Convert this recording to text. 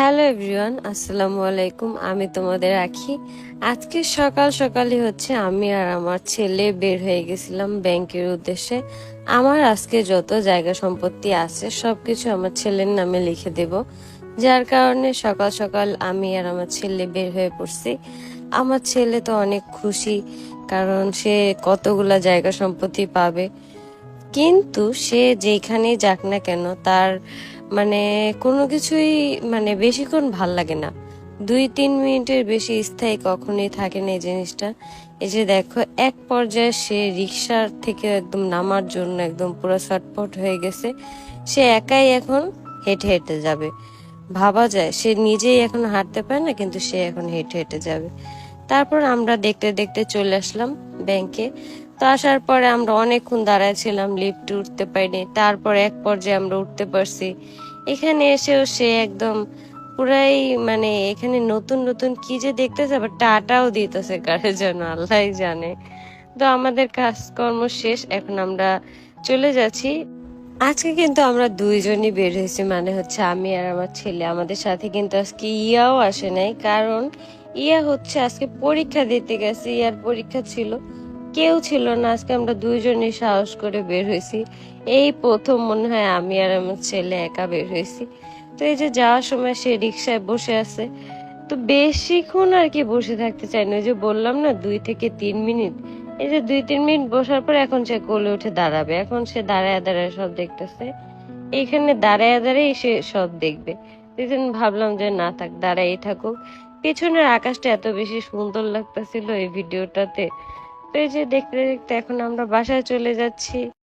Hello everyone, আসসালামু আলাইকুম। আমি তোমাদের রাখি। আজকে সকাল সকালই হচ্ছে আমি আর আমার ছেলে বের হয়ে গেছিলাম ব্যাংকের উদ্দেশ্যে। আমার আজকে যত জায়গা সম্পত্তি আছে, সবকিছু আমার ছেলের নামে লিখে দেব। যার কারণে সকাল সকাল আমি আর আমার ছেলে বের হয়ে পড়ছি। আমার ছেলে তো অনেক খুশি, কারণ সে কতগুলা জায়গা সম্পত্তি পাবে। কিন্তু সে যেখানেই যাক না কেন, তার মানে কোনো কিছুই মানে বেশিক্ষণ ভালো লাগে না। দুই তিন মিনিটের বেশি স্থায়ী কখনোই থাকে না এই জিনিসটা। এই যে দেখো, এক পর্যায়ে সে রিক্সার থেকে একদম নামার জন্য একদম পুরো ছটপট হয়ে গেছে। সে একাই এখন হেঁটে হেঁটে যাবে। ভাবা যায়, সে নিজেই এখন হাঁটতে পারে না, কিন্তু সে এখন হেঁটে হেঁটে যাবে। তারপর আমরা দেখতে দেখতে চলে আসলাম ব্যাংকে। তো আসার পরে আমরা অনেকক্ষণ দাঁড়ায় ছিলাম লিফটে উঠতে পারিনি। তারপর এক পর্যায়ে আমরা উঠতে পারছি। এখানে এসেও সে একদম পুরাই মানে এখানে নতুন নতুন কি যে দেখতেছে, আবার টাটাও দিতেছে কারে যেন আল্লাহ জানে। তো আমাদের কাজকর্ম শেষ, এখন আমরা চলে যাচ্ছি। আজকে কিন্তু আমরা দুইজনই বের হয়েছি মানে হচ্ছে আমি আর আমার ছেলে। আমাদের সাথে কিন্তু আজকে ইয়াও আসে নাই, কারণ ইয়া হচ্ছে আজকে পরীক্ষা দিতে গেছে, ইয়ার পরীক্ষা ছিল। কেউ ছিল না। আজকে আমরা দুইজনই সাহস করে বের হয়েছি। এই প্রথম মনে হয় আমি আর আমার ছেলে একা বের হয়েছি। তো এই যে যাওয়ার সময় সে রিক্সায় বসে আছে। তো বেশিক্ষণ আর কি বসে থাকতে চাই না। ওই যে বললাম না, দুই থেকে তিন মিনিট। এই যে দুই তিন মিনিট বসার পর এখন সে কোলে উঠে দাঁড়াবে। এখন সে দাঁড়ায় দাঁড়ায় সব দেখতেছে। এখানে দাঁড়ায় দাঁড়ায় সে সব দেখবে। জন্য ভাবলাম যে না থাক দাঁড়াই থাকুক। পেছনের আকাশটা এত বেশি সুন্দর লাগতেছিল এই ভিডিওটাতে। এই যে দেখতে দেখতে এখন আমরা বাসায় চলে যাচ্ছি।